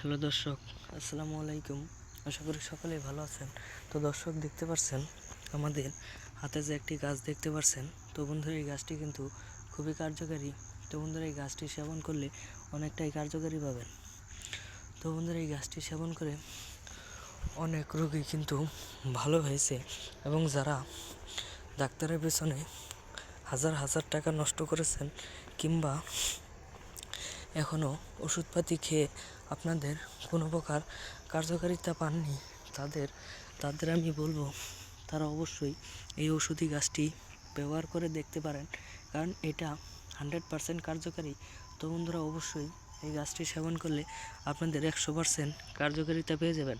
Hello দর্শক, আসসালামু আলাইকুম। আশা করি সকলেই ভালো আছেন। তো দর্শক, দেখতে পাচ্ছেন আমাদের হাতে যে একটি গাছ দেখতে পাচ্ছেন তো বন্ধুরা, এই গাছটি কিন্তু খুবই কার্যকারী। তো বন্ধুরা, এই গাছটি সেবন করলে অনেকটাই কার্যকারী পাবেন। তো বন্ধুরা, এই গাছটি সেবন করে অনেক রোগী কিন্তু ভালো হয়েছে এবং যারা ডাক্তারের পেছনে হাজার হাজার টাকা নষ্ট করেছেন কিংবা এখনও ওষুধপাতি খেয়ে আপনাদের কোনো প্রকার কার্যকারিতা পাননি। তাদের তাদের আমি বলব, তারা অবশ্যই এই ওষুধি গাছটি ব্যবহার করে দেখতে পারেন, কারণ এটা হান্ড্রেড পারসেন্ট কার্যকারী। তো বন্ধুরা, অবশ্যই এই গাছটি সেবন করলে আপনাদের একশো পারসেন্ট কার্যকারিতা পেয়ে যাবেন।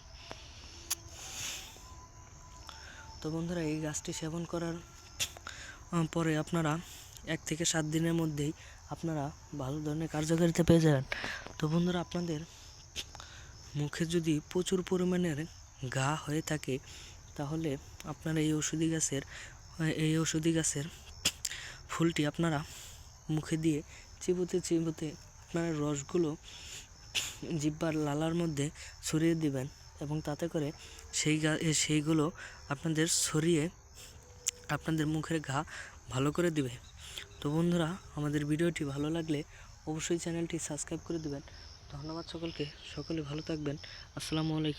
তো বন্ধুরা, এই গাছটি সেবন করার পরে আপনারা এক থেকে সাত দিনের মধ্যেই আপনারা ভালো ধরনের কার্যকারিতা পেয়ে যাবেন। তো বন্ধুরা, আপনাদের মুখে যদি প্রচুর পরিমাণের ঘা হয়ে থাকে, তাহলে আপনারা এই ওষুধি গাছের, এই ওষুধি গাছের ফুলটি আপনারা মুখে দিয়ে চিবোতে চিবোতে আপনারা রসগুলো জিব্বার লালার মধ্যে ছড়িয়ে দিবেন এবং তাতে করে সেই গা সেইগুলো আপনাদের ছড়িয়ে আপনাদের মুখের ঘা ভালো করে দিবে। তো বন্ধুরা, আমাদের ভিডিওটি ভালো লাগলে অবশ্যই চ্যানেলটি সাবস্ক্রাইব করে দেবেন। ধন্যবাদ সকলকে, সকলে ভালো থাকবেন। আসসালামু আলাইকুম।